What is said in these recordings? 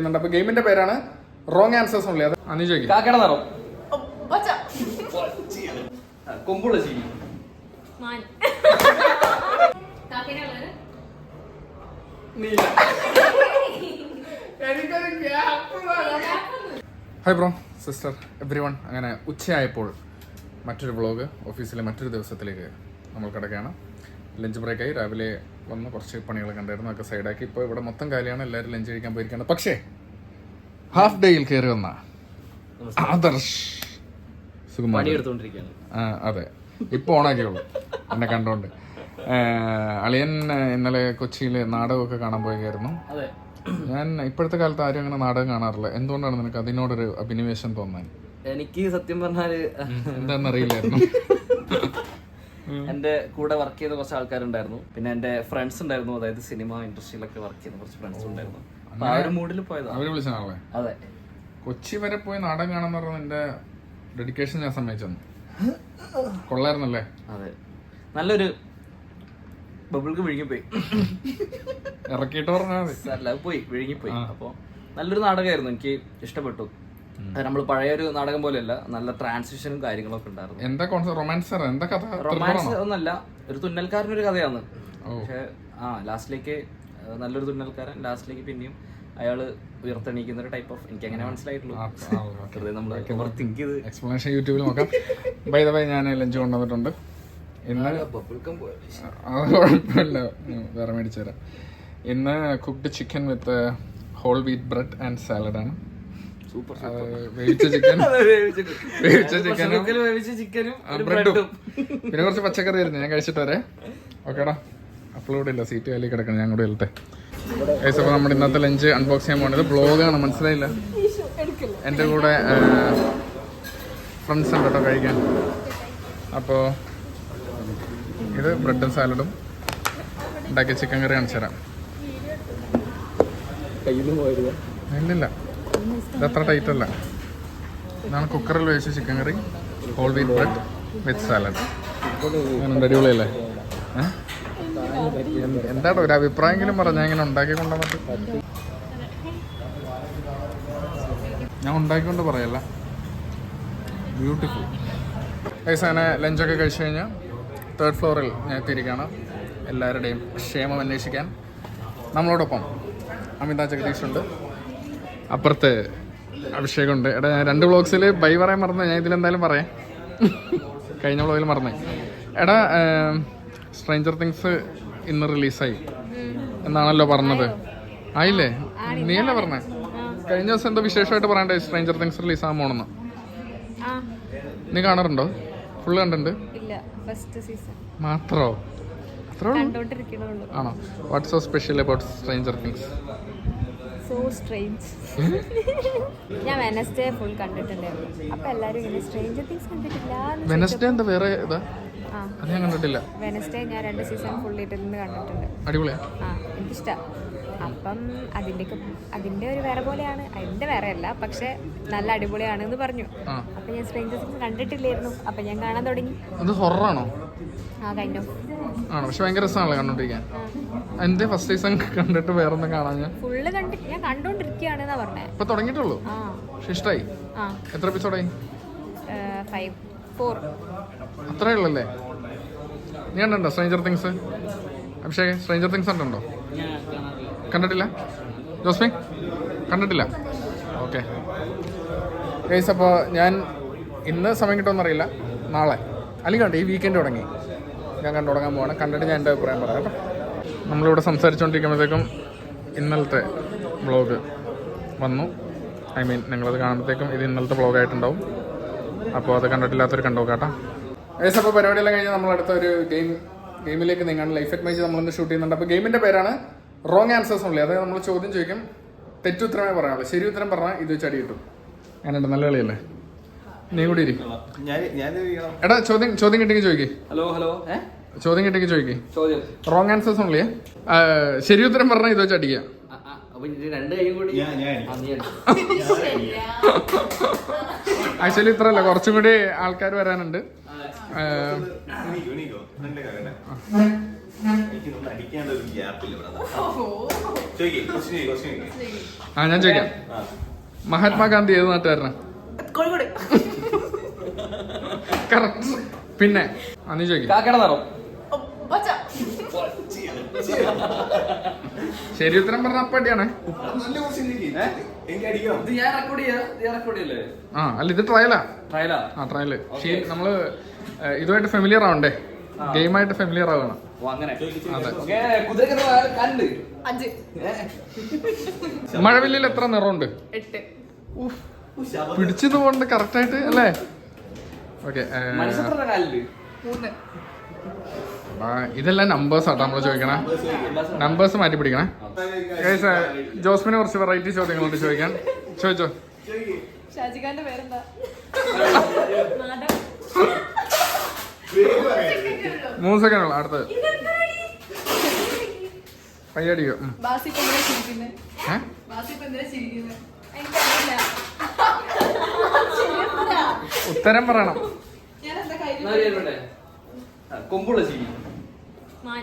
ചെയ്യുന്നുണ്ട്. അപ്പൊ ഗെയിമിന്റെ പേരാണ് റോങ് ആൻസേഴ്സ് ഉള്ളത് അത് അനി ചോദിക്കും. കാക്കട നിറം. കൊമ്പുള്ള ജീവി hi bro sister everyone അങ്ങനെ ഉച്ചയായപ്പോൾ മറ്റൊരു വ്ളോഗ് ഓഫീസിലെ മറ്റൊരു ദിവസത്തിലേക്ക് നമ്മൾ കിടക്കുകയാണ്. ലഞ്ച് ബ്രേക്കായി. രാവിലെ വന്ന് കുറച്ച് പണികൾ ഉണ്ടായിരുന്നു. ഒക്കെ സൈഡാക്കി. ഇപ്പോൾ ഇവിടെ മൊത്തം കാലിയാണ്. എല്ലാവരും ലഞ്ച് കഴിക്കാൻ പോയിരിക്കുന്നത് പക്ഷേ ഹാഫ് ഡേയിൽ കയറി വന്ന ആദർശ് സുകുമാർ ആ, അതെ. ഇപ്പൊ ഓണാക്കിയുള്ളൂ എന്നെ കണ്ടോണ്ട്. അളിയൻ ഇന്നലെ കൊച്ചിയിൽ നാടകമൊക്കെ കാണാൻ പോയായിരുന്നു ഞാൻ ഇപ്പോഴത്തെ കാലത്ത് ആരും അങ്ങനെ നാടകം കാണാറില്ല. എന്തുകൊണ്ടാണ് നിനക്ക് അതിനോടൊരു അഭിനിവേശം തോന്നാൻ? എനിക്ക് സത്യം പറഞ്ഞാൽ എന്താണെന്നറിയില്ലായിരുന്നു എന്റെ കൂടെ വർക്ക് ചെയ്ത കുറച്ച് ആൾക്കാരുണ്ടായിരുന്നു. പിന്നെ എന്റെ ഫ്രണ്ട്സ് ഉണ്ടായിരുന്നു. അതായത് സിനിമ ഇൻഡസ്ട്രിയിലൊക്കെ വർക്ക് ചെയ്യുന്ന കുറച്ച് ഫ്രണ്ട്സ് ഉണ്ടായിരുന്നു. അപ്പൊ ആ ഒരു മൂഡിൽ അവർ വിളിച്ചാണല്ലേ അതെ. കൊച്ചി വരെ പോയി നാടകം കാണാൻ പറഞ്ഞ എന്റെ ഡെഡിക്കേഷൻ ഞാൻ സമ്മതിച്ചു കൊള്ളായിരുന്നല്ലേ? അതെ. നല്ലൊരു ബബിൾക്ക് വിഴുങ്ങിപ്പോയി. ഇറക്കിയിട്ട് പറഞ്ഞാൽ മതി. അല്ല അത് പോയി വിഴുങ്ങിപ്പോയി. അപ്പൊ നല്ലൊരു നാടകമായിരുന്നു. എനിക്ക് ഇഷ്ടപ്പെട്ടു. നമ്മൾ പഴയ ഒരു നാടകം പോലെയല്ല നല്ല ട്രാൻസിഷനും കാര്യങ്ങളൊക്കെ ഉണ്ടായിരുന്നു. എന്താ കോൺസെപ്റ്റ് റൊമാൻസ് എന്താ കഥ? റൊമാൻസ് ഒന്നല്ല ഒരു തുന്നൽക്കാരനൊരു കഥയാണ്. പക്ഷെ ആ ലാസ്റ്റിലേക്ക് നല്ലൊരു തുന്നൽക്കാരൻ ലാസ്റ്റിലേക്ക് പിന്നെയും അയാൾ ഉയർത്തെണീക്കുന്ന ഒരു ടൈപ്പ് ഓഫ് എനിക്ക് അങ്ങനെ മനസ്സിലായിട്ടുള്ളൂ. എക്സ്പ്ലനേഷൻ യൂട്യൂബിൽ നോക്കാം. ബൈ ദ ബൈ ഞാൻ ലഞ്ച് കൊണ്ടുവന്നിട്ടുണ്ട്. ഇന്ന് അത് കുഴപ്പമില്ല. വേറെ മേടിച്ചു തരാം. ഇന്ന് cooked chicken with whole wheat bread and സാലഡാണ് super വേവിച്ച ചിക്കൻ വേവിച്ച ചിക്കനും വേവിച്ച ചിക്കനും ബ്രെഡും. പിന്നെ കുറച്ച് പച്ചക്കറി ആയിരുന്നു ഞാൻ കഴിച്ചിട്ട് വരെ. ഓക്കേടാ. അപ്ലോഡ് ഇല്ല സീറ്റ് വലിയ കിടക്കണം ഞാൻ കൂടെ ഇല്ലട്ടെ അപ്പോൾ നമ്മുടെ ഇന്നത്തെ ലഞ്ച് അൺബോക്സ് ചെയ്യാൻ പോകുന്നത് ബ്ലോഗാണ് മനസ്സിലായില്ല? എന്റെ കൂടെ ഫ്രണ്ട്സ് ഉണ്ട് കേട്ടോ കഴിക്കാൻ. അപ്പോൾ ഇത് ബ്രെഡും സാലഡും. ഉണ്ടാക്കിയ ചിക്കൻ കറി കാണിച്ചു തരാം ഇല്ലില്ല. അത്ര ടൈറ്റ് അല്ല. ഇതാണ് കുക്കറിൽ വേവിച്ച chicken curry whole wheat bread with salad അങ്ങനെ അടിപൊളിയല്ലേ? എന്താടോ ഒരു അഭിപ്രായമെങ്കിലും പറ ഞാൻ ഇങ്ങനെ ഉണ്ടാക്കി കൊണ്ടുവന്നിട്ട് ഞാൻ ഉണ്ടാക്കിക്കൊണ്ട് പറയല്ല. ബ്യൂട്ടിഫുൾ അങ്ങനെ ലഞ്ചൊക്കെ കഴിച്ചു കഴിഞ്ഞാൽ തേർഡ് ഫ്ലോറിൽ ഞാൻ എത്തിയിരിക്കുകയാണ്. എല്ലാവരുടെയും ക്ഷേമം അന്വേഷിക്കാൻ നമ്മളോടൊപ്പം അമിത ജഗദീഷ് ഉണ്ട്. അപ്പുറത്ത് അഭിഷേകുണ്ട് എടാ ഞാൻ രണ്ട് ബ്ലോഗ്സിൽ ബൈ പറയാൻ മറന്നു. ഞാൻ ഇതിലെന്തായാലും പറയാം. കഴിഞ്ഞ ബ്ലോഗിൽ മറന്നേ. എടാ സ്ട്രേഞ്ചർ തിങ്സ് ഇന്ന് റിലീസായി എന്നാണല്ലോ പറഞ്ഞത്. ആയില്ലേ? നീ അല്ലേ പറഞ്ഞേ? കഴിഞ്ഞ ദിവസം എന്തോ വിശേഷമായിട്ട് പറയണ്ടേ സ്ട്രേഞ്ചർ തിങ്സ് റിലീസ് ആകാൻ പോണെന്ന്. നീ കാണാറുണ്ടോ? ഫുള്ള് കണ്ടിട്ടുണ്ട്? മാത്രോ? അത്രേ ഉള്ളൂ? ആണോ? What's special about stranger things so strange ഞാൻ വെനസ്ഡേ ഫുൾ കണ്ടിട്ടുണ്ടായിരുന്നു അപ്പൊ എല്ലാരും ഇങ്ങനെ സ്ട്രേഞ്ച് തിങ്സ് കണ്ടിട്ടില്ല വെനസ്ഡേ എന്താ വേറെ ഇതാ? അത് ഞാൻ കണ്ടിട്ടില്ല. വെനസ്ഡേ ഞാൻ രണ്ട് സീസൺ ഫുൾ ഇരുന്ന് കണ്ടിട്ടുണ്ട്. അടിപൊളിയാ? ആ എനിക്കിഷ്ടം. അപ്പം അതിന്റെ അതിന്റെ ഒരു വേറെ പോലെയാണ്. അതിന്റെ വേറെ അല്ല പക്ഷെ നല്ല അടിപൊളിയാണ് എന്ന് പറഞ്ഞു അപ്പൊ ഞാൻ സ്ട്രേഞ്ചേഴ്സ് തിങ്സ് കണ്ടിട്ടില്ലായിരുന്നു. അപ്പൊ ഞാൻ കാണാൻ തുടങ്ങി. അത് ഹൊറാണോ ആ കൈൻഡ് ഓഫ് ആണോ? പക്ഷെ ഭയങ്കര രസമാണല്ലോ കണ്ടോണ്ടിരിക്കാൻ. എന്റെ ഫസ്റ്റ് സീസൺ കണ്ടിട്ട് വേറെ ഒന്നും കാണാൻ ഞാൻ ഫുള്ള് കണ്ടി ഞാൻ കണ്ടോണ്ടിരിക്കുകയാണെന്നാ പറഞ്ഞേ. ഇപ്പൊ തുടങ്ങിയിട്ടുള്ളൂ? ആ. പക്ഷെ ഇഷ്ടായി. ആ. എത്ര എപ്പിസോഡായി ഫൈവ് ഫോർ അത്രേ ഉള്ളല്ലേ? നീ കണ്ടോ stranger things Abhishek stranger things കണ്ടുണ്ടോ കണ്ടിട്ടില്ല? ജോസ്മി? കണ്ടിട്ടില്ല? ഓക്കെ. ഗൈസ് അപ്പോൾ ഞാൻ ഇന്ന് സമയം കിട്ടുമെന്ന് അറിയില്ല. നാളെ. അല്ലെങ്കിൽ കണ്ടു ഈ വീക്കെൻഡ് തുടങ്ങി. ഞാൻ കണ്ടു തുടങ്ങാൻ പോവാണ്. കണ്ടിട്ട് ഞാൻ എന്റെ അഭിപ്രായം പറയാം കേട്ടോ. നമ്മളിവിടെ സംസാരിച്ചുകൊണ്ടിരിക്കുമ്പോഴത്തേക്കും ഇന്നലത്തെ വ്ളോഗ് വന്നു. ഐ മീൻ നിങ്ങളത് കാണുമ്പോഴത്തേക്കും ഇത് ഇന്നലത്തെ വ്ളോഗായിട്ടുണ്ടാവും അപ്പോൾ അത് കണ്ടിട്ടില്ലാത്തൊരു കണ്ടോ കേട്ടോ. ഏസ് അപ്പോൾ പരിപാടിയെല്ലാം കഴിഞ്ഞ് നമ്മളടുത്ത ഒരു ഗെയിം ഗെയിമിലേക്ക് നീങ്ങാണ് ലൈഫ് അറ്റ് മൈച്ച് നമ്മളിന്ന് ഷൂട്ട് ചെയ്യുന്നുണ്ട്. അപ്പോൾ ഗെയിമിന്റെ പേരാണ് റോങ് ആൻസേഴ്സ് ഉള്ളത് അതായത് നമ്മൾ ചോദ്യം ചോദിക്കും തെറ്റുത്തരമേ പറയാനുള്ളൂ ശരി ഉത്തരം പറഞ്ഞാൽ ഇത് വെച്ച് അടി കിട്ടും അങ്ങനെയുണ്ട് നല്ല കളിയല്ലേ നീ കൂടി ഇരി എടാ ചോദ്യം ചോദ്യം കിട്ടിയെങ്കിൽ ചോദിക്കേ ഹലോ ഹലോ ചോദ്യം കിട്ടിയെങ്കിൽ ചോദിക്കേ ചോദ്യം റോങ് ആൻസേഴ്സ് ഉള്ളേ ശരി ഉത്തരം പറഞ്ഞാൽ ഇത് വെച്ച് അടിക്കുക ആ, ഇത്ര അല്ല രണ്ട് കൈയും കൂടി ആ, നീ എടുക്ക്. ആക്ച്വലി ഇത്രല്ല കുറച്ചും കൂടി ആൾക്കാർ വരാനുണ്ട് ആ, എനിക്കൊന്നും അടിക്കാനുള്ള ഒരു ഗ്യാപ്പില്ല ഇവിടെ ചോദിക്കേ ക്വസ്റ്റ്യൻ ചോദിക്കേ. ക്വസ്റ്റ്യൻ ചോദിക്കേ. ആ ഞാൻ ചോദിക്കാം. മഹാത്മാഗാന്ധി ഏത് നാട്ടുകാരനാ? കോഴിക്കോട്. കറക്റ്റ് പിന്നെ അന്ന് ചോദിക്കാം. കാക്കട നിറം. ശരി ഉത്തരം പറഞ്ഞ അപ്പടിയാണ് ആ അല്ല ഇത് ട്രയലാ ട്രയലാ ആ? ട്രയൽ. നമ്മൾ ഇതുമായിട്ട് ഫെമിലിയർ ആവണ്ടേ? ഗെയിമായിട്ട് ഫെമിലിയർ ആവണം മഴവില്ലിൽ എത്ര നിറമുണ്ട്? എട്ട്. പിടിച്ചത് പോണ്ട് കറക്റ്റ് ആയിട്ട് അല്ലേ? ഓക്കെ ഇതെല്ലാം നമ്പേഴ്സ് ആട്ടോ നമ്മൾ ചോദിക്കണേ. നമ്പേഴ്സ് മാറ്റി പിടിക്കണേ. ജോസ്മിന് കുറച്ച് വെറൈറ്റി ചോദ്യങ്ങളുണ്ട് ചോദിക്കാൻ. ചോദിച്ചോ. ഷാജിഖാന്റെ പേരെന്താ? മൂന്ന് സെക്കൻഡ് ഉള്ളു അടുത്തത് പയ്യടിക്കോ ഉത്തരം പറയണം? കൊമ്പുള്ള ജീവി മാൻ.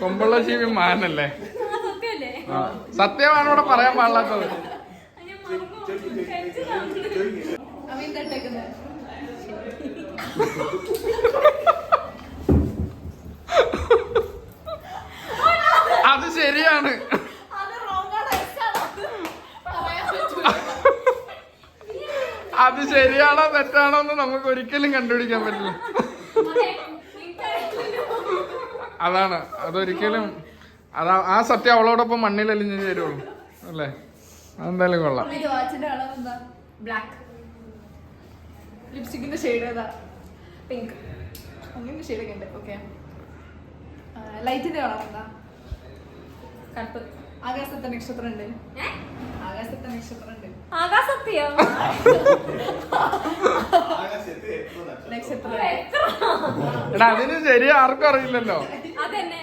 കൊമ്പുള്ള ജീവി മാനല്ലേ. സത്യമാണ് ഇവിടെ പറയാൻ പാടില്ലാത്തത്. അത് ശരിയാണ്. അത്. ശരിയാണോ തെറ്റാണോ എന്ന് നമുക്ക് ഒരിക്കലും കണ്ടുപിടിക്കാൻ പറ്റില്ല. അതാണ്. അതൊരിക്കലും അതാ ആ സത്യം അവളോടൊപ്പം മണ്ണിൽ അലിഞ്ഞു ചേരുള്ളൂ. അല്ലേ? അതെന്തായാലും കൊള്ളാം. ബ്ലാക്ക് ലിപ്സ്റ്റിക്കിന്റെ ഷെയ്ഡ് ഏതാ? പിങ്ക് അങ്ങനെ ഷെയ്ഡ് ഒക്കെ ഉണ്ട്. ഓക്കെ ലൈറ്റിന്റെ കളർ എന്താ? കറുപ്പ്. ആകാശത്തെ നക്ഷത്രം ഉണ്ട് ആകാശത്തെ നക്ഷത്രം ഉണ്ട് ആകാശത്തെയോ നക്ഷത്രം? എടാ അതിന് ശരി ആർക്കും അറിയില്ലല്ലോ. അതന്നെ.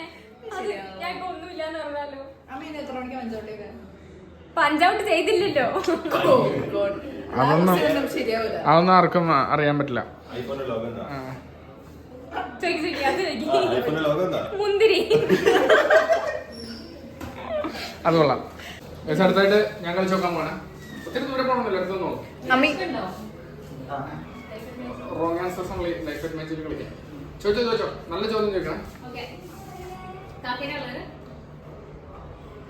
അത് ഞാൻ ഇപ്പൊ ഒന്നുമില്ലാന്ന് പറഞ്ഞാലോ? അമ്മ ഇന്ന് എത്ര മണിക്ക് മഞ്ചോട്ടേക്ക് പഞ്ചൗട്ട് ചെയ്തില്ലല്ലോ. അതൊന്നും ശരിയാവില്ല അതൊന്നും ആർക്കും അറിയാൻ പറ്റില്ല. മുന്തിരി. അത് കൊള്ളാം. അടുത്തായിട്ട് ഞാൻ കളിച്ച് നോക്കാൻ പോണേ. ഒത്തിരി ദൂരെ പോകണമല്ലോ അടുത്തൊന്നും അമ്മി. ഉണ്ടോ റോങ് ആൻസേഴ്സ് നമ്മൾ ലൈഫ് അറ്റ് മാച്ചിൽ കളിക്കാം. ചോദിച്ചോ ചോദിച്ചോ നല്ല ചോദ്യം ചോദിക്കണം.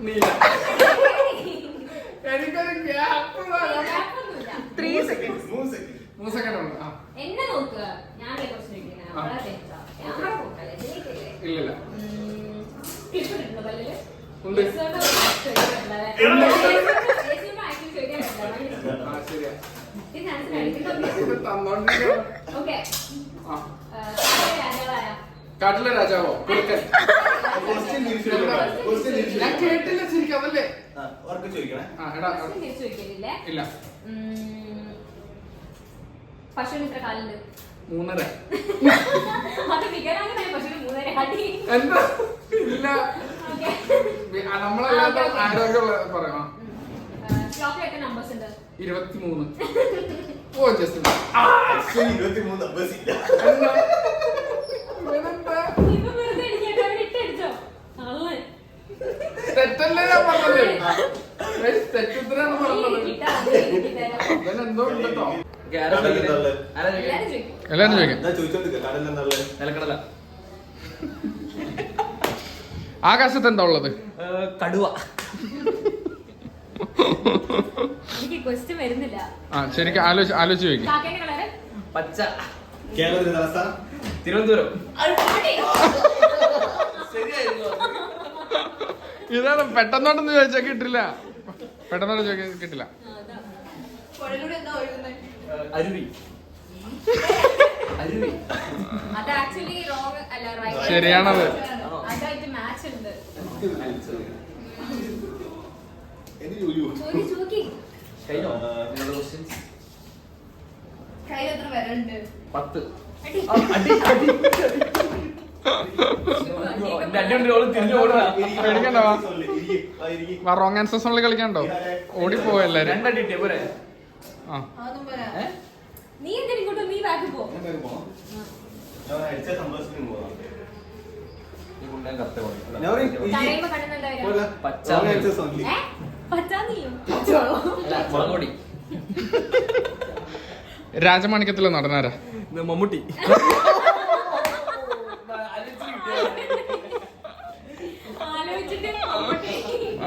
നീല. എനിക്കൊരു ഗ്യാപ്പ്. ത്രീ സെക്കൻഡ് മൂന്ന് സെക്കൻഡ് മൂന്ന് സെക്കൻഡ് ഉണ്ട്. ആ. എന്നെ നോക്കുക ഞാൻ? ഇല്ലില്ല? ഉണ്ട്. കാട്ടിലെ രാജാവോ? ഞാൻ കേട്ടില്ല ശരിക്കും. അതല്ലേ? ചോദിക്കണേ. ആ എടാ ചോദിക്കലില്ലേ. ഇല്ല. ഉം, പശുവിന് ഇത്ര കാലുണ്ട്. മൂന്നര. അത് വികലാംഗനായ പശുവിന് മൂന്നര അടി. എന്താ? ഇല്ല. ഓക്കെ. ആ, നമ്മളല്ലാത്ത ആരോഗ്യമുള്ള പറയാം സ്റ്റോക്ക് എത്ര നമ്പേഴ്സ് ഉണ്ട്. ഇരുപത്തി മൂന്ന് ഓ ജസ്റ്റ് ആക്ച്വലി ഇരുപത്തി മൂന്ന് നമ്പേഴ്സ് ഇല്ല. ഇപ്പൊ തെറ്റല്ലേ ഞാൻ പറഞ്ഞത്? തെറ്റുത്തരാണ് പറഞ്ഞത്. ഉണ്ട് കേട്ടോ എല്ലാരും? ചോദിക്കും. ആകാശത്ത് എന്താ ഉള്ളത്? കടുവ. ആ ശരിക്കും ആലോചിച്ച് ആലോചിച്ച് ചോദിക്കും. പച്ച. കേരളത്തിന്റെ തിരുവനന്തപുരം അടി. ശരിയായിരുന്നു ഇതാണ് പെട്ടെന്നോട്ടൊന്നും ചോദിച്ചാൽ കിട്ടില്ല. പെട്ടെന്നോട്ട് ചോദിക്കാൻ കിട്ടില്ല. ആ, അതാ. പുഴയിലൂടെ എന്താ ഒഴുകുന്നത് അരുവി അരുവി അത് ആക്ച്വലി റോങ് അല്ല റൈറ്റ് ശരിയാണത് പത്ത്. റോങ് ആൻസേഴ്സ് ഉള്ളിൽ കളിക്കണ്ടോ ഓടിപ്പോവും എല്ലാരും? രണ്ടടി ഇട്ടേ പോരെ ആ അതൊന്നും പോരാ ഏ? നീ എന്തിനും ഇങ്ങോട്ട് നീ ബാക്ക് പോ ഞാൻ വേഗം പോണം. ആ, ഞാൻ അടിച്ച സന്തോഷത്തിന് പോകാം ഈ പുള്ളിയെ കറുത്ത പോലെ. ഞാൻ ഒരു- ഈ- കരയുമ്പോ കണ്ണെന്താ പോലെ പച്ച ഞാൻ അടിച്ച സന്ധി. ഏ പച്ചാന്നിയോ അല്ല, മുളക് പൊടി. രാജമാണിക്യത്തിലെ നടനാരാ ഇത് മമ്മൂട്ടി ആലോചിച്ചിട്ട് അതെ നരസിംഹത്തിൽ ലാലേട്ടന്റെ പേര് ഏം,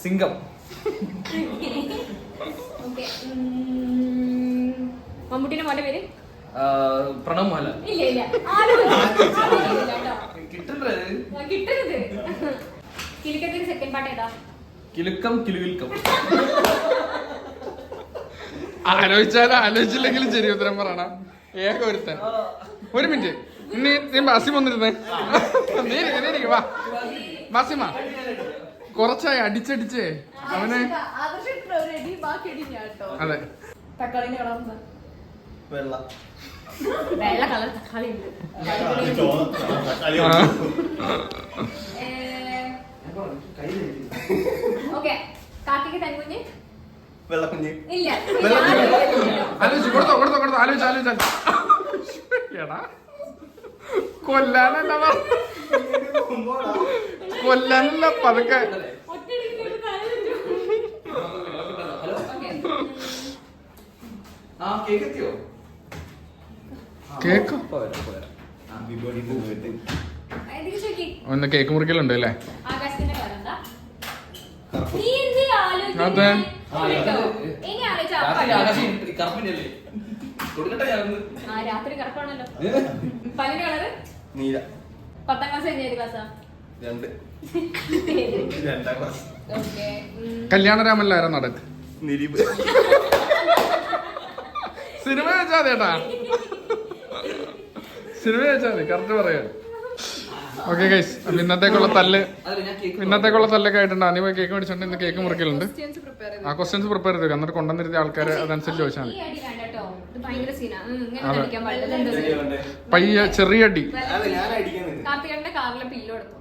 സിംഗം. ഓക്കെ. മമ്മൂട്ടിന്റെ മോന്റെ പേര്? പ്രണവ് മോഹൻലാൽ. ഇല്ല ഇല്ല. ആലോചിച്ചില്ല കേട്ടോ. കിട്ടുന്നത്? ഞാൻ കിട്ടരുത് കിലുക്കത്തിന്റെ സെക്കൻഡ് പാട്ട് ഏതാ? കിലുക്കം കിലുവിൽക്കം. ആലോചിച്ചാലും ആലോചിച്ചില്ലെങ്കിലും ശരി ഉത്തരം പറയണം. ഏക ഒരുത്തൻ. ഒരു മിനിറ്റ്. നീ നീ ബാസിം വന്നിരുന്നേ. നീ ഇരിക്ക്, നീ വാ. ബാസിമ കുറച്ചായി അടിച്ചടിച്ച്. അവന് അതെ. വെള്ള. വെള്ള കളർ തക്കാളി ഉണ്ട്. തക്കാളി ആ. ഓക്കെ. കാർത്തിക തൻകുഞ്ഞ് വെള്ളക്കുഞ്ഞ്. ഇല്ല. ആലോചിച്ചു കൊടുത്തോ കൊടുത്തോ കൊടുത്തോ. ആലോചിച്ചാലോചിച്ചാൽ ആലോചിച്ചു. എടാ. കൊല്ലാനല്ല കൊല്ലാനല്ല പതുക്കെ. ആ കേക്ക്. ഒന്ന് കേക്ക് മുറിക്കലുണ്ട് അല്ലേ? അതെ. രാത്രി കറപ്പാണല്ലോ. പല്ലിന്റെ കളറ്? നീല. പത്താം ക്ലാസ് കഴിഞ്ഞ ഏത് ക്ലാസ്സാ? രണ്ട്. രണ്ടാം ക്ലാസ്. ഓക്കെ. കല്യാണരാമനിലാരാ നടക്ക് നിരീപ് സിനിമ വെച്ചാ ചേട്ടാ സിനിമ വെച്ചാ മതി കറക്റ്റ് പറയാ ഓക്കെ ഗൈസ് ഇന്നത്തേക്കുള്ള തല്ല് അതല്ല ഞാൻ കേക്ക് ഇന്നത്തേക്കുള്ള തല്ലൊക്കെ ആയിട്ടുണ്ട്. അനി കേക്ക് മേടിച്ചോണ്ട് ഇന്ന് കേക്ക് മുറിക്കലുണ്ട്. പ്രിപ്പയർ ആ ക്വസ്റ്റ്യൻസ് പ്രിപ്പയർ ചെയ്തു. എന്നിട്ട് കൊണ്ടുവന്നിരുന്ന ആൾക്കാരെ അതനുസരിച്ച് ചോദിച്ചാൽ മതി. പയ്യ ചെറിയ അടി. കാർത്തികന്റെ കാറിലെ പില്ലോ എടുത്തു.